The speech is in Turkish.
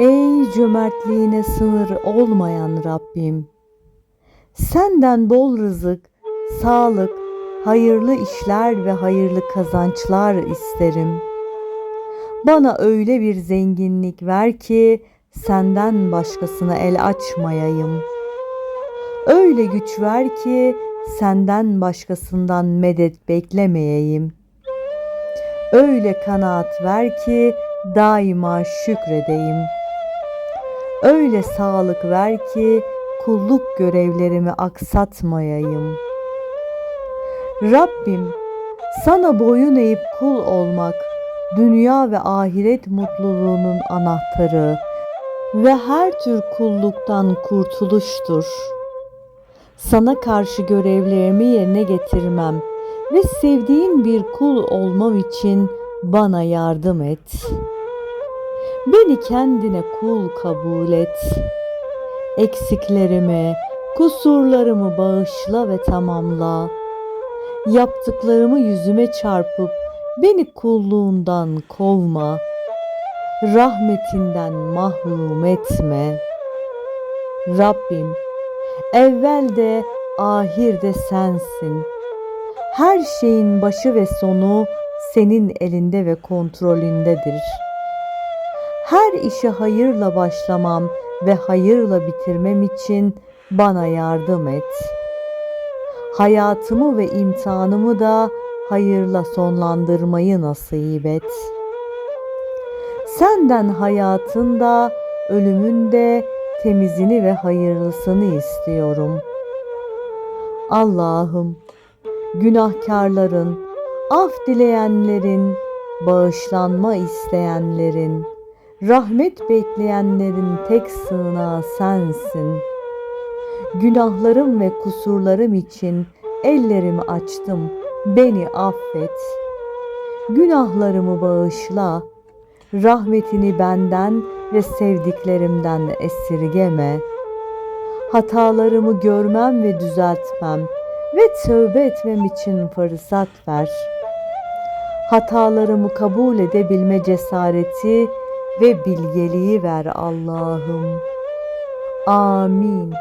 Ey cömertliğine sınır olmayan Rabbim. Senden bol rızık, sağlık, hayırlı işler ve hayırlı kazançlar isterim. Bana öyle bir zenginlik ver ki senden başkasına el açmayayım. Öyle güç ver ki senden başkasından medet beklemeyeyim. Öyle kanaat ver ki daima şükredeyim. Öyle sağlık ver ki kulluk görevlerimi aksatmayayım. Rabbim sana boyun eğip kul olmak dünya ve ahiret mutluluğunun anahtarı ve her tür kulluktan kurtuluştur. Sana karşı görevlerimi yerine getirmem ve sevdiğin bir kul olmam için bana yardım et. Beni kendine kul kabul et. Eksiklerimi, kusurlarımı bağışla ve tamamla. Yaptıklarımı yüzüme çarpıp beni kulluğundan kovma. Rahmetinden mahrum etme. Rabbim, evvel de ahir de sensin. Her şeyin başı ve sonu senin elinde ve kontrolündedir. Her işe hayırla başlamam ve hayırla bitirmem için bana yardım et. Hayatımı ve imtihanımı da hayırla sonlandırmayı nasip et. Senden hayatın da ölümün de temizini ve hayırlısını istiyorum. Allah'ım günahkarların, af dileyenlerin, bağışlanma isteyenlerin, rahmet bekleyenlerin tek sığınağı sensin. Günahlarım ve kusurlarım için ellerimi açtım, beni affet. Günahlarımı bağışla, rahmetini benden ve sevdiklerimden esirgeme. Hatalarımı görmem ve düzeltmem ve tövbe etmem için fırsat ver. Hatalarımı kabul edebilme cesareti ve bilgeliği ver Allah'ım. Amin.